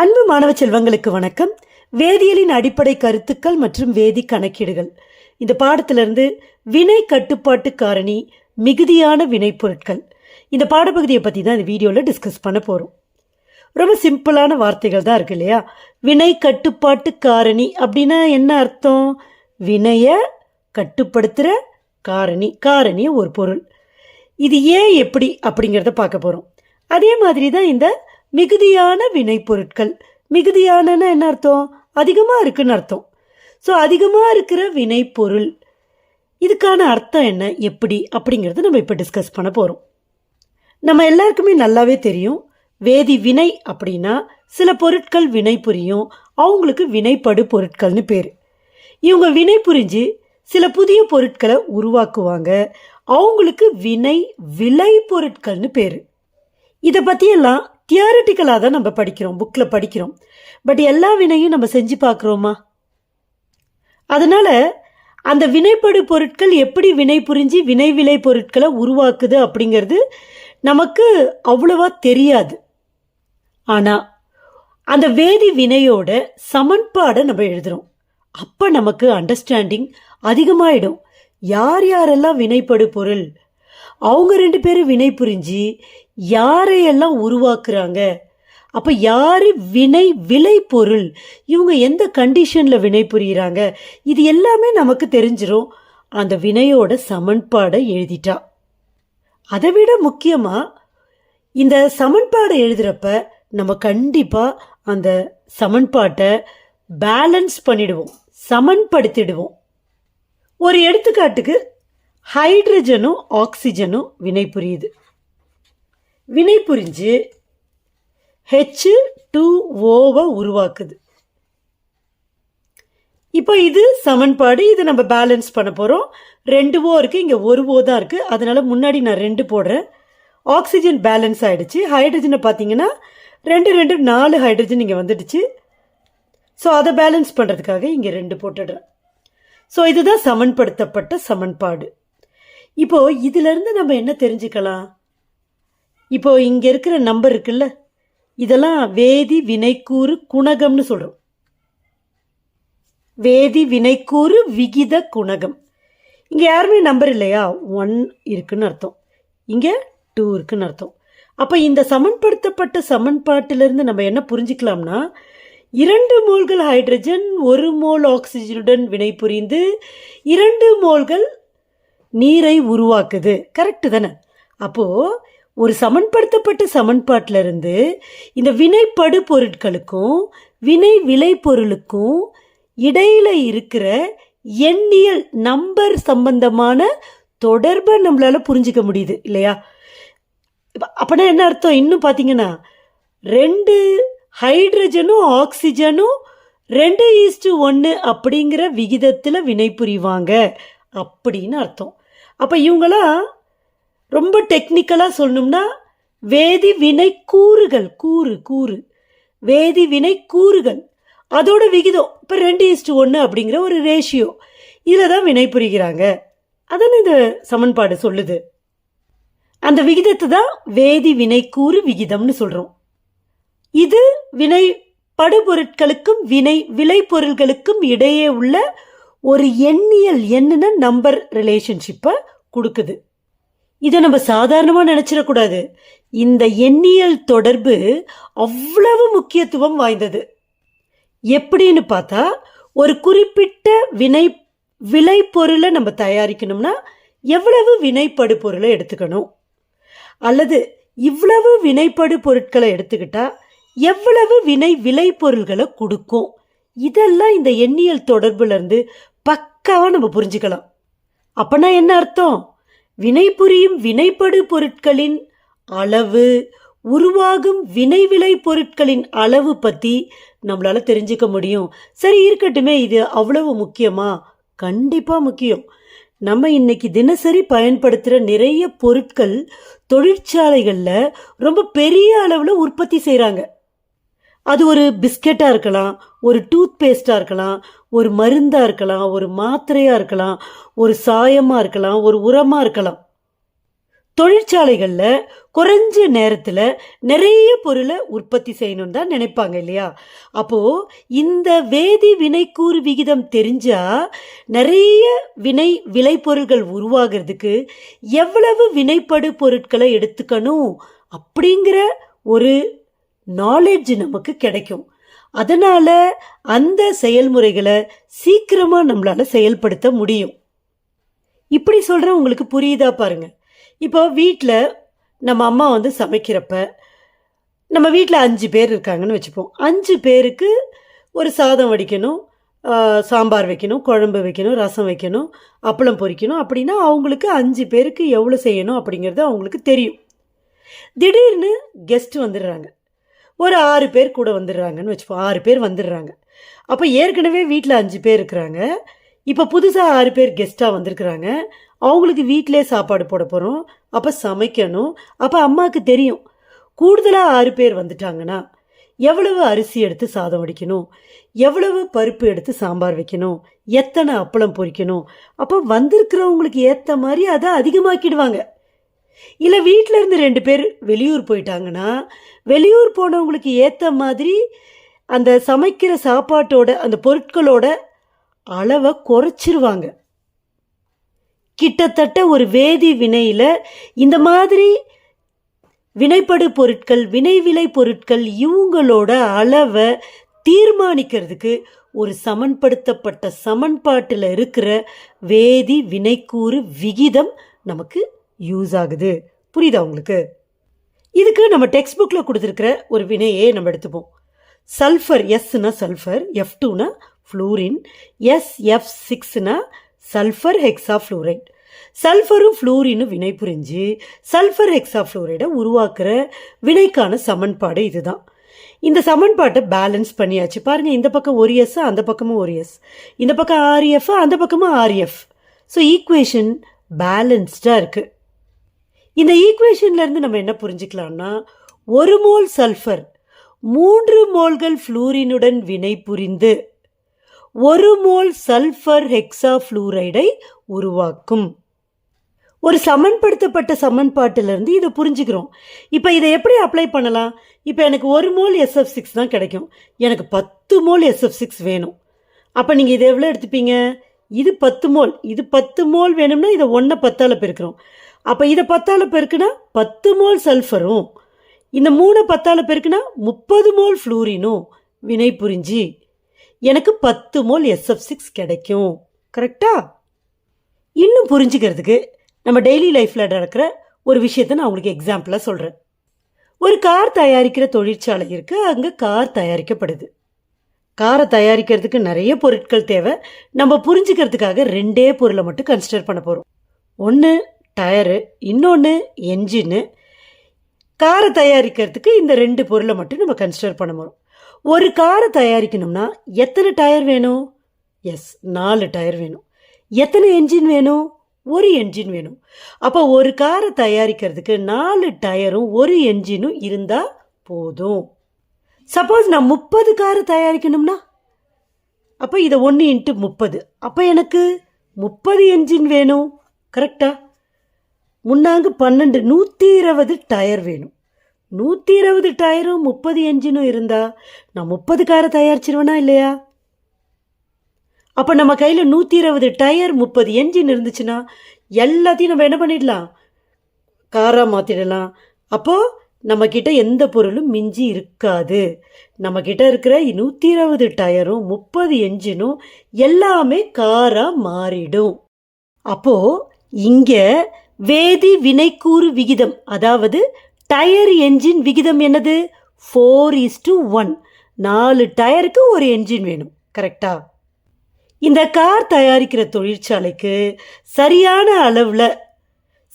அன்பு மாணவ செல்வங்களுக்கு வணக்கம். வேதியியலின் அடிப்படை கருத்துக்கள் மற்றும் வேதி கணக்கீடுகள். இந்த பாடத்திலிருந்து வினை கட்டுப்பாட்டு காரணி மிகுதியான வினைப்பொருட்கள் இந்த பாடப்பகுதியை பற்றி தான் இந்த வீடியோவில் டிஸ்கஸ் பண்ண போகிறோம் ரொம்ப சிம்பிளான வார்த்தைகள் தான் இருக்கு இல்லையா? வினை கட்டுப்பாட்டு காரணி அப்படின்னா என்ன அர்த்தம்? வினையை கட்டுப்படுத்துகிற காரணி காரணி ஒரு பொருள். இது ஏன் எப்படி அப்படிங்கிறத பார்க்க போகிறோம் அதே மாதிரி தான் இந்த மிகுதியான வினைப்பொருட்கள் மிகுதியானன்னா என்ன அர்த்தம்? அதிகமாக இருக்குன்னு அர்த்தம். ஸோ அதிகமாக இருக்கிற வினைப்பொருள் இதுக்கான அர்த்தம் என்ன? எப்படி? அப்படிங்கிறத நம்ம இப்போ டிஸ்கஸ் பண்ண போகிறோம் நம்ம எல்லாருக்குமே நல்லாவே தெரியும். வேதி வினை அப்படின்னா சில பொருட்கள் வினை புரியும். அவங்களுக்கு வினைப்படு பொருட்கள்னு பேர். இவங்க வினை புரிஞ்சு சில புதிய பொருட்களை உருவாக்குவாங்க. அவங்களுக்கு வினை விளை பொருட்கள்னு பேர். இதை பற்றியெல்லாம் தியாரிட்டிக்கலாக தான் நம்ம படிக்கிறோம் புக்கில் படிக்கிறோம். பட் எல்லா வினையும் நம்ம செஞ்சு பார்க்குறோமா? அதனால் அந்த வினைப்படு பொருட்கள் எப்படி வினை புரிஞ்சு வினை விலை பொருட்களை உருவாக்குது அப்படிங்கிறது நமக்கு அவ்வளவா தெரியாது. ஆனால் அந்த வேதி வினையோட சமன்பாடை நம்ம எழுதுகிறோம் அப்போ நமக்கு அண்டர்ஸ்டாண்டிங் அதிகமாயிடும். யார் யாரெல்லாம் வினைப்படு பொருள் அவங்க ரெண்டு பேரும் வினை புரிஞ்சு யாரையெல்லாம் உருவாக்குறாங்க? அப்போ யார் வினை விளை பொருள்? இவங்க எந்த கண்டிஷனில் வினை புரிகிறாங்க இது எல்லாமே நமக்கு தெரிஞ்சிடும் அந்த வினையோட சமன்பாடை எழுதிட்டா. அதை விட முக்கியமாக இந்த சமன்பாடை எழுதுகிறப்ப நம்ம கண்டிப்பாக அந்த சமன்பாட்டை பேலன்ஸ் பண்ணிடுவோம். சமன்படுத்திடுவோம். ஒரு எடுத்துக்காட்டுக்கு ஹைட்ரஜனும் ஆக்சிஜனும் வினை புரியுது. வினை புரிஞ்சு ஹெச் டூ ஓவை உருவாக்குது. இப்போ இது சமன்பாடு. இது நம்ம பேலன்ஸ் பண்ண போகிறோம் ரெண்டு ஓ இருக்குது இங்கே ஒரு ஓ தான் இருக்குது அதனால் முன்னாடி நான் ரெண்டு போடுறேன். ஆக்சிஜன் பேலன்ஸ் ஆகிடுச்சு ஹைட்ரஜனை பார்த்தீங்கன்னா ரெண்டு ரெண்டு நாலு ஹைட்ரஜன் இங்கே வந்துடுச்சு. ஸோ அதை பேலன்ஸ் பண்ணுறதுக்காக இங்கே ரெண்டு போட்டுடுறேன். ஸோ இதுதான் சமன்படுத்தப்பட்ட சமன்பாடு. இப்போது இதிலிருந்து நம்ம என்ன தெரிஞ்சுக்கலாம்? இப்போ இங்கே இருக்கிற நம்பர் இருக்குல்ல? இதெல்லாம் வேதி வினைக்கூறு குணகம்னு சொல்கிறோம் வேதி வினைக்கூறு விகித குணகம். இங்கே யாருமே நம்பர் இல்லையா? ஒன் இருக்குன்னு அர்த்தம். இங்கே டூ இருக்குன்னு அர்த்தம். அப்போ இந்த சமன்படுத்தப்பட்ட சமன்பாட்டிலிருந்து நம்ம என்ன புரிஞ்சுக்கலாம்னா இரண்டு மோல்கள் ஹைட்ரஜன் ஒரு மோல் ஆக்சிஜனுடன் வினைபுரிந்து இரண்டு மோல்கள் நீரை உருவாக்குது. கரெக்டு தானே? அப்போது ஒரு சமன்படுத்தப்பட்ட சமன்பாட்டிலிருந்து இந்த வினைப்படு பொருட்களுக்கும் வினை விளைபொருளுக்கும் இடையில இருக்கிற எண்ணியல் நம்பர் சம்பந்தமான தொடர்பை நம்மளால புரிஞ்சுக்க முடியுது இல்லையா? இப்ப- என்ன அர்த்தம்? இன்னும் பார்த்தீங்கன்னா ரெண்டு ஹைட்ரஜனும் ஆக்சிஜனும் ரெண்டு ஈஸ்டு ஒன்று அப்படிங்கிற விகிதத்தில் வினை புரிவாங்க அப்படின்னு அர்த்தம். அப்போ இவங்களாம் ரொம்ப டெக்னிக்கலாக சொல்லணும்னா வேதி வினை கூறுகள் கூறு கூறு. வேதி வினை கூறுகள். அதோட விகிதம் இப்போ ரெண்டு இஸ்டு ஒன்று அப்படிங்கிற ஒரு ரேஷியோ இதில் தான் வினை புரிகிறாங்க. அதான் இந்த சமன்பாடு சொல்லுது. அந்த விகிதத்தை தான் வேதி வினைக்கூறு விகிதம்னு சொல்கிறோம் இது வினை படுபொருட்களுக்கும் வினை விளைபொருள்களுக்கும் இடையே உள்ள ஒரு எண்ணியல் எண்ணுன நம்பர் ரிலேஷன்ஷிப்பை கொடுக்குது. இதை நம்ம சாதாரணமாக நினச்சிடக்கூடாது. இந்த எண்ணியல் தொடர்பு அவ்வளவு முக்கியத்துவம் வாய்ந்தது. எப்படின்னு பார்த்தா ஒரு குறிப்பிட்ட வினை விளைபொருளை நம்ம தயாரிக்கணும்னா எவ்வளவு வினைப்படு பொருளை எடுத்துக்கணும்? அல்லது இவ்வளவு வினைப்படு பொருட்களை எடுத்துக்கிட்டா எவ்வளவு வினை விளை பொருள்களை கொடுக்கும்? இதெல்லாம் இந்த எண்ணியல் தொடர்புலேருந்து பக்காவாக நம்ம புரிஞ்சுக்கலாம். அப்போனா என்ன அர்த்தம்? வினைபுரியும் வினைப்படு பொருட்களின் அளவு உருவாகும் வினைவிலை பொருட்களின் அளவு பத்தி நம்மளால தெரிஞ்சுக்க முடியும். சரி இருக்கட்டுமே இது அவ்வளவு முக்கியமா? கண்டிப்பா முக்கியம். நம்ம இன்னைக்கு தினசரி பயன்படுத்துகிற நிறைய பொருட்கள் தொழிற்சாலைகளில் ரொம்ப பெரிய அளவில் உற்பத்தி செய்கிறாங்க அது ஒரு பிஸ்கெட்டாக இருக்கலாம் ஒரு டூத் பேஸ்ட்டாக இருக்கலாம் ஒரு மருந்தாக இருக்கலாம் ஒரு மாத்திரையாக இருக்கலாம் ஒரு சாயமாக இருக்கலாம் ஒரு உரமாக இருக்கலாம். தொழிற்சாலைகளில் குறைஞ்ச நேரத்தில் நிறைய பொருளை உற்பத்தி செய்யணும்னு தான் நினைப்பாங்க இல்லையா? அப்போது இந்த வேதி வினைக்கூறு விகிதம் தெரிஞ்சால் நிறைய வினை விளைபொருள்கள் உருவாகிறதுக்கு எவ்வளவு வினைப்படு பொருட்களை எடுத்துக்கணும் அப்படிங்கிற ஒரு நாலேஜ் நமக்கு கிடைக்கும். அதனால் அந்த செயல்முறைகளை சீக்கிரமாக நம்மளால் செயல்படுத்த முடியும். இப்படி சொல்கிறேன் உங்களுக்கு புரியுதா பாருங்கள் இப்போ வீட்டில் நம்ம அம்மா வந்து சமைக்கிறப்ப நம்ம வீட்டில் அஞ்சு பேர் இருக்காங்கன்னு வச்சுப்போம். அஞ்சு பேருக்கு ஒரு சாதம் வடிக்கணும் சாம்பார் வைக்கணும் குழம்பு வைக்கணும் ரசம் வைக்கணும் அப்பளம் பொரிக்கணும். அப்படின்னா அவங்களுக்கு அஞ்சு பேருக்கு எவ்வளோ செய்யணும் அப்படிங்கிறது அவங்களுக்கு தெரியும். திடீர்னு கெஸ்ட் வந்துடுறாங்க. ஒரு ஆறு பேர் கூட வந்துடுறாங்கன்னு வச்சுப்போம் ஆறு பேர் வந்துடுறாங்க. அப்போ ஏற்கனவே வீட்டில் அஞ்சு பேர் இருக்கிறாங்க. இப்போ புதுசாக ஆறு பேர் கெஸ்ட்டாக வந்திருக்கிறாங்க. அவங்களுக்கு வீட்டிலே சாப்பாடு போட போகிறோம் அப்போ சமைக்கணும். அப்போ அம்மாவுக்கு தெரியும். கூடுதலாக ஆறு பேர் வந்துட்டாங்கன்னா எவ்வளவு அரிசி எடுத்து சாதம் வடிக்கணும்? எவ்வளவு பருப்பு எடுத்து சாம்பார் வைக்கணும்? எத்தனை அப்பளம் பொரிக்கணும்? அப்போ வந்திருக்கிறவங்களுக்கு ஏற்ற மாதிரி அதை அதிகமாக்கிடுவாங்க. இல்லை வீட்டில் இருந்து ரெண்டு பேர் வெளியூர் போயிட்டாங்கன்னா வெளியூர் போனவங்களுக்கு ஏற்ற மாதிரி அந்த சமைக்கிற சாப்பாட்டோட அந்த பொருட்களோட அளவை குறைச்சிருவாங்க. கிட்டத்தட்ட ஒரு வேதி வினையில் இந்த மாதிரி வினைப்படு பொருட்கள் வினைவிலை பொருட்கள் இவங்களோட அளவை தீர்மானிக்கிறதுக்கு ஒரு சமன்படுத்தப்பட்ட சமன்பாட்டில் இருக்கிற வேதி வினைக்கூறு விகிதம் நமக்கு யூஸ் ஆகுது. புரியுதா உங்களுக்கு? இதுக்கு நம்ம டெக்ஸ்ட் புக்கில் கொடுத்துருக்கிற ஒரு வினையே நம்ம எடுத்துப்போம். சல்ஃபர் எஸ்னா சல்ஃபர் எஃப் டூனா ஃப்ளூரின் எஸ் எஃப் சிக்ஸ்னா சல்ஃபர் ஹெக்ஸா ஃப்ளூரைட் சல்ஃபரும் ஃப்ளூரினும் வினை புரிஞ்சு சல்ஃபர் ஹெக்ஸா ஃப்ளூரைடை உருவாக்குற வினைக்கான சமன்பாடு இதுதான். இந்த சமன்பாட்டை பேலன்ஸ் பண்ணியாச்சு. பாருங்கள் இந்த பக்கம் ஒரு எஸ் அந்த பக்கமும் ஒரு எஸ் இந்த பக்கம் ஆர்எஃப் அந்த பக்கமும் ஆர்எஃப் ஸோ ஈக்குவேஷன் பேலன்ஸ்டாக இருக்குது இந்த ஈக்குவேஷன்லேருந்து நம்ம என்ன புரிஞ்சுக்கலாம்னா ஒரு மோல் சல்ஃபர் மூன்று மோல்கள் ஃப்ளூரினுடன் வினை புரிந்து ஒரு மோல் சல்ஃபர் ஹெக்ஸா ஃப்ளூரைடை உருவாக்கும். ஒரு சமன்படுத்தப்பட்ட சமன்பாட்டிலிருந்து இதை புரிஞ்சுக்கிறோம். இப்போ இதை எப்படி அப்ளை பண்ணலாம்? இப்போ எனக்கு ஒரு மோல் எஸ்எஃப் சிக்ஸ் தான் கிடைக்கும். எனக்கு பத்து மோல் எஸ்எஃப் சிக்ஸ் வேணும். அப்போ நீங்கள் இதை எவ்வளோ எடுத்துப்பீங்க? இது பத்து மோல். இது பத்து மோல் வேணும்னா இதை ஒன்றை பத்தால் பெருக்கிறோம். அப்போ இதை பத்தால் பெருக்குனா பத்து மோல் சல்ஃபரும் இந்த மூணை பத்தால் பெருக்குனா முப்பது மோல் ஃப்ளூரினும் வினை புரிஞ்சு. எனக்கு பத்து மோல் எஸ்எஃப் சிக்ஸ் கிடைக்கும். கரெக்டா இன்னும் புரிஞ்சுக்கிறதுக்கு நம்ம டெய்லி லைஃப்பில் நடக்கிற ஒரு விஷயத்தை நான் உங்களுக்கு எக்ஸாம்பிளாக சொல்கிறேன் ஒரு கார் தயாரிக்கிற தொழிற்சாலை இருக்குது அங்கே கார் தயாரிக்கப்படுது. காரை தயாரிக்கிறதுக்கு நிறைய பொருட்கள் தேவை. நம்ம புரிஞ்சுக்கிறதுக்காக ரெண்டே பொருளை மட்டும் கன்சிடர் பண்ண போகிறோம் ஒன்று டயரு இன்னொன்று என்ஜின்னு. காரை தயாரிக்கிறதுக்கு இந்த ரெண்டு பொருளை மட்டும் நம்ம கன்சிடர் பண்ண போகிறோம் ஒரு காரை தயாரிக்கணும்னா எத்தனை டயர் வேணும்? எஸ் நாலு டயர் வேணும். எத்தனை என்ஜின் வேணும்? ஒரு என்ஜின் வேணும். அப்போ ஒரு காரை தயாரிக்கிறதுக்கு நாலு டயரும் ஒரு என்ஜினும் இருந்தால் போதும். சப்போஸ் நான் முப்பது காரை தயாரிக்கணும்னா? அப்போ இதை ஒன்று இன்ட்டு முப்பது. அப்போ எனக்கு முப்பது என்ஜின் வேணும். கரெக்டாக முன்னாங்க பன்னெண்டு நூற்றி இருபது டயர் வேணும். நூற்றி இருபது டயரும் முப்பது என்ஜினும் இருந்தால் நான் முப்பது காரை தயாரிச்சிருவேனா இல்லையா? அப்போ நம்ம கையில் நூற்றி இருபது டயர் முப்பது என்ஜின் இருந்துச்சுன்னா எல்லாத்தையும் நம்ம என்ன பண்ணிடலாம்? காராக மாற்றிடலாம் அப்போது நம்மக்கிட்ட எந்த பொருளும் மிஞ்சி இருக்காது. நம்மக்கிட்ட இருக்கிற நூற்றி இருபது டயரும் முப்பது என்ஜினும் எல்லாமே காராக மாறிடும். அப்போது இங்கே வேதி வினைக்கூறு விகிதம் அதாவது டயர் என்ஜின் விகிதம் என்னது? ஃபோர் இஸ் டு ஒன் நாலு டயருக்கு ஒரு என்ஜின் வேணும் கரெக்டா? இந்த கார் தயாரிக்கிற தொழிற்சாலைக்கு சரியான அளவில்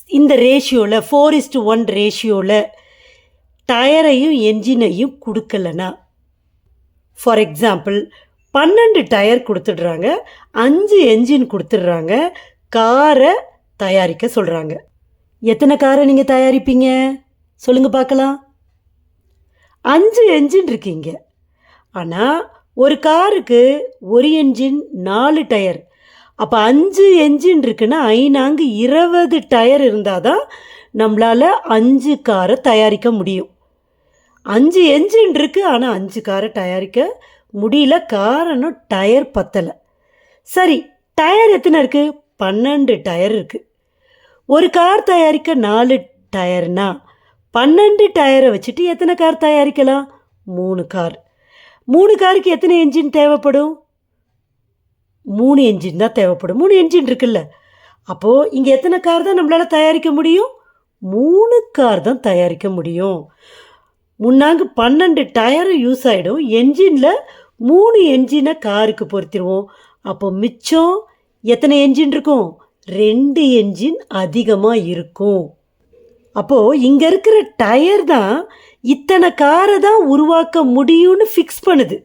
இந்த ரேஷியோவில் ஃபோர் இஸ் டு ஒன் ரேஷியோவில் டயரையும் என்ஜினையும் கொடுக்கலனா? ஃபார் எக்ஸாம்பிள் பன்னெண்டு டயர் கொடுத்துடுறாங்க அஞ்சு என்ஜின் கொடுத்துடுறாங்க காரை தயாரிக்க சொல்கிறாங்க எத்தனை காரை நீங்கள் தயாரிப்பீங்க? சொல்லுங்கள் பார்க்கலாம். அஞ்சு என்ஜின் இருக்கீங்க. ஆனால் ஒரு காருக்கு ஒரு என்ஜின் நாலு டயர். அப்போ அஞ்சு என்ஜின் இருக்குன்னா ஐநாங்கு இருபது டயர் இருந்தால் தான் நம்மளால் அஞ்சு காரை தயாரிக்க முடியும். அஞ்சு என்ஜின் இருக்குது ஆனால் அஞ்சு காரை தயாரிக்க முடியல. காரணம் டயர் பத்தலை. சரி டயர் எத்தனை இருக்குது பன்னெண்டு டயர் இருக்குது ஒரு கார் தயாரிக்க நாலு டயர்னா பன்னெண்டு டயரை வச்சுட்டு எத்தனை கார் தயாரிக்கலாம்? மூணு கார். மூணு காருக்கு எத்தனை என்ஜின் தேவைப்படும்? மூணு என்ஜின் தான் தேவைப்படும். மூணு என்ஜின் இருக்குல்ல. அப்போது இங்கே எத்தனை கார் தான் நம்மளால் தயாரிக்க முடியும்? மூணு கார் தான் தயாரிக்க முடியும். முன்னாங்க பன்னெண்டு டயரும் யூஸ் ஆகிடும் என்ஜினில் மூணு என்ஜினை காருக்கு பொருத்திடுவோம் அப்போ மிச்சம் எத்தனை என்ஜின் இருக்கும்? ரெண்டு என்ஜின் அதிகமாக இருக்கும். அப்போது இங்கே இருக்கிற டயர் தான் இத்தனை காரை தான் உருவாக்க முடியும்னு ஃபிக்ஸ் பண்ணுது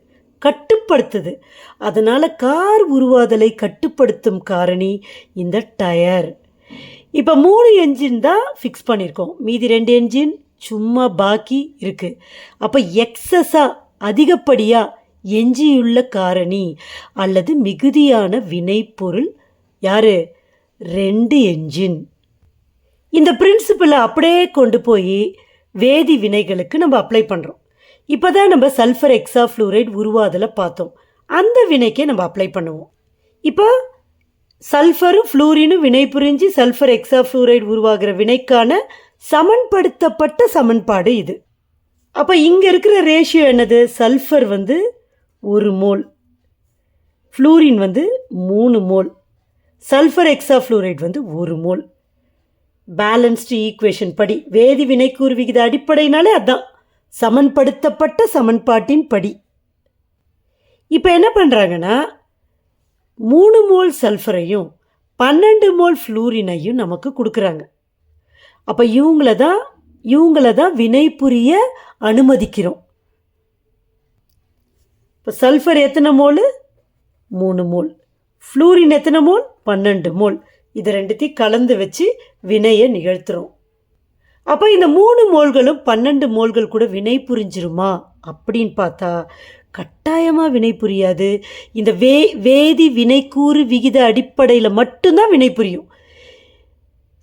கட்டுப்படுத்துது. அதனால் கார் உருவாதலை கட்டுப்படுத்தும் காரணி இந்த டயர் இப்போ மூணு என்ஜின் தான் ஃபிக்ஸ் பண்ணியிருக்கோம் மீதி ரெண்டு என்ஜின் சும்மா பாக்கி இருக்குது அப்போ எக்ஸஸாக அதிகப்படியாக எஞ்சியுள்ள காரணி அல்லது மிகுதியான வினைப்பொருள் யாரு? ரெண்டு என்ஜின் இந்த பிரின்சிபலை அப்படியே கொண்டு போய் வேதி வினைகளுக்கு நம்ம அப்ளை பண்ணுறோம் இப்போ தான் நம்ம சல்ஃபர் எக்ஸா ஃப்ளூரைட் உருவாதலை பார்த்தோம். அந்த வினைக்கே நம்ம அப்ளை பண்ணுவோம். இப்போ சல்ஃபரும் ஃப்ளூரினும் வினை புரிஞ்சு சல்ஃபர் எக்ஸா ஃப்ளூரைட் உருவாகிற வினைக்கான சமன்படுத்தப்பட்ட சமன்பாடு இது. அப்போ இங்கே இருக்கிற ரேஷியோ என்னது? சல்ஃபர் வந்து ஒரு மோல். ஃப்ளூரின் வந்து மூணு மோல். சல்ஃபர் எக்ஸாஃப்ளூரைட் வந்து ஒரு மோல். பேலன்ஸ்டு ஈக்குவேஷன் படி. வேதி வினைக்கூறு விகித அடிப்படையினாலே அதுதான் சமன்படுத்தப்பட்ட சமன்பாட்டின் படி. இப்போ என்ன பண்ணுறாங்கன்னா மூணு மோல் சல்ஃபரையும் பன்னெண்டு மோல் ஃப்ளூரினையும் நமக்கு கொடுக்குறாங்க. அப்போ இவங்கள தான் இவங்கள தான் வினை புரிய அனுமதிக்கிறோம். இப்போ சல்ஃபர் எத்தனை மோல் மூணு மோல் ஃப்ளூரின் எத்தனை மோல் பன்னெண்டு மோல் இது ரெண்டுத்தையும் கலந்து வச்சு வினையை நிகழ்த்துறோம். அப்போ இந்த மூணு மோல்களும் பன்னெண்டு மோல்கள் கூட வினை புரிஞ்சிருமா? அப்படின்னு பார்த்தா கட்டாயமாக வினை புரியாது. இந்த வே வேதி வினைக்கூறு விகித அடிப்படையில் மட்டும்தான் வினை புரியும்.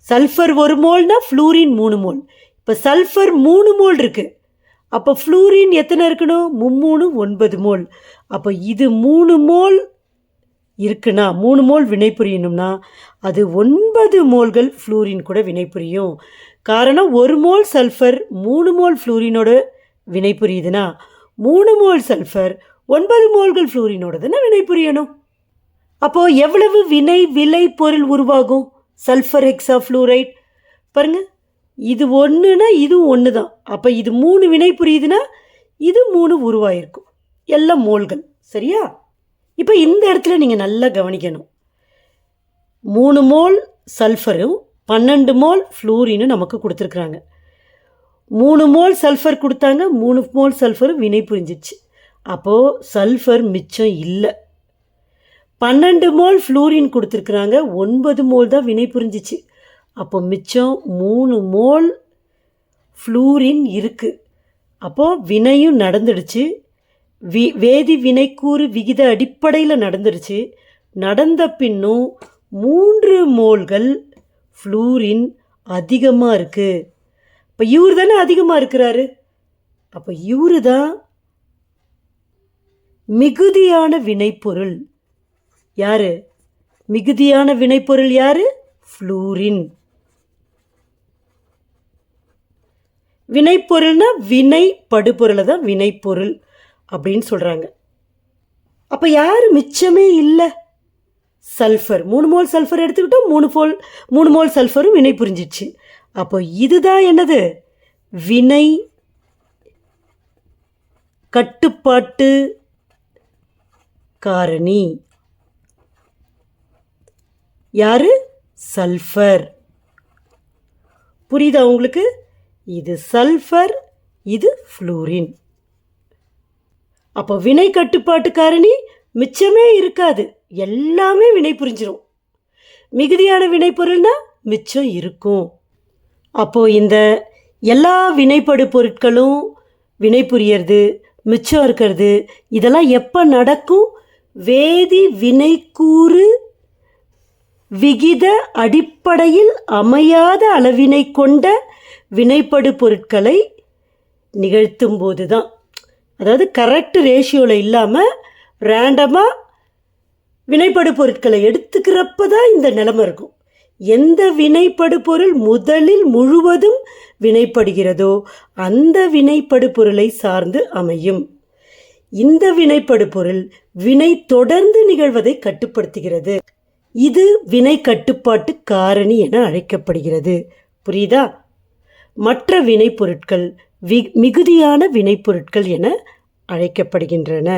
சல்ஃபர் ஒரு மோல்னா ஃப்ளூரின் மூணு மோல் இப்போ சல்ஃபர் மூணு மோல் இருக்குது அப்போ ஃப்ளூரின் எத்தனை இருக்கணும்? மும்மூணு ஒன்பது மோல். அப்போ இது மூணு மோல் இருக்குன்னா மூணு மோல் வினை புரியணும்னா அது ஒன்பது மோல்கள் ஃப்ளூரின் கூட வினை புரியும் காரணம் ஒரு மோல் சல்ஃபர் மூணு மோல் ஃப்ளூரினோட வினை புரியுதுன்னா மூணு மோல் சல்ஃபர் ஒன்பது மோல்கள் ஃப்ளூரினோட தானே வினை புரியணும் அப்போது எவ்வளவு வினை விலை பொருள் உருவாகும்? சல்ஃபர் ஹெக்ஸா ஃப்ளூரைட் பாருங்கள் இது ஒன்றுனா இதுவும் ஒன்று தான் அப்போ இது மூணு வினை புரியுதுன்னா இது மூணு உருவாயிருக்கும். எல்லாம் மோல்கள் சரியா? இப்போ இந்த இடத்துல நீங்கள் நல்லா கவனிக்கணும். மூணு மோல் சல்ஃபரும் பன்னெண்டு மோல் ஃப்ளூரினும் நமக்கு கொடுத்துருக்குறாங்க. மூணு மோல் சல்ஃபர் கொடுத்தாங்க மூணு மோல் சல்ஃபரும் வினை புரிஞ்சிச்சு. அப்போது சல்ஃபர் மிச்சம் இல்லை. பன்னெண்டு மோல் ஃப்ளூரின் கொடுத்துருக்குறாங்க ஒன்பது மோல் தான் வினை புரிஞ்சிச்சு. அப்போ மிச்சம் மூணு மோல் ஃப்ளூரின் இருக்குது அப்போது வினையும் நடந்துடுச்சு. வி வேதி வினைக்கூறு விகித அடிப்படையில் நடந்துடுச்சு. நடந்த பின்னும் மூன்று மோல்கள் ஃப்ளூரின் அதிகமாக இருக்குது இப்போ இவர் தானே அதிகமாக இருக்கிறாரு? அப்போ இவரு தான் மிகுதியான வினைப்பொருள். யார்? மிகுதியான வினைப்பொருள் யார்? ஃப்ளூரின் வினைப்பொருள்னா வினை படுபொருளை தான் வினைப்பொருள் அப்படின்னு சொல்கிறாங்க அப்போ யார் மிச்சமே இல்லை? சல்ஃபர். மூணு மோல் சல்ஃபர் எடுத்துக்கிட்டோம் மூணு போல் மூணு மோல் சல்ஃபரும் வினை புரிஞ்சிச்சு. அப்போ இதுதான் என்னது? வினை கட்டுப்பாட்டு காரணி. யாரு? சல்ஃபர். புரியுதா உங்களுக்கு? இது சல்ஃபர் இது ஃப்ளூரின். அப்போ வினை கட்டுப்பாட்டு காரணி மிச்சமே இருக்காது. எல்லாமே வினை புரிஞ்சிடும் மிகுதியான வினைப்பொருள்னா மிச்சம் இருக்கும். அப்போது இந்த எல்லா வினைப்படு பொருட்களும் வினை புரியறது மிச்சம் இருக்கிறது இதெல்லாம் எப்போ நடக்கும்? வேதி வினைக்கூறு விகித அடிப்படையில் அமையாத அளவினை கொண்ட வினைப்படு பொருட்களை நிகழ்த்தும் போது தான் அதாவது கரெக்ட் ரேஷியோவில் இல்லாமல் ரேண்டமாக வினைப்படு பொருட்களை எடுத்துக்கிறப்ப தான் இந்த நிலைமை இருக்கும். எந்த வினைப்படு பொருள் முதலில் முழுவதும் வினைப்படுகிறதோ அந்த வினைப்படு பொருளை சார்ந்து அமையும். இந்த வினைப்படு பொருள் வினை தொடர்ந்து நிகழ்வதை கட்டுப்படுத்துகிறது. இது வினை கட்டுப்பாட்டு காரணி என அழைக்கப்படுகிறது. புரியுதா? மற்ற வினைப்பொருட்கள் வி மிகுதியான வினைப்பொருட்கள் என அழைக்கப்படுகின்றன.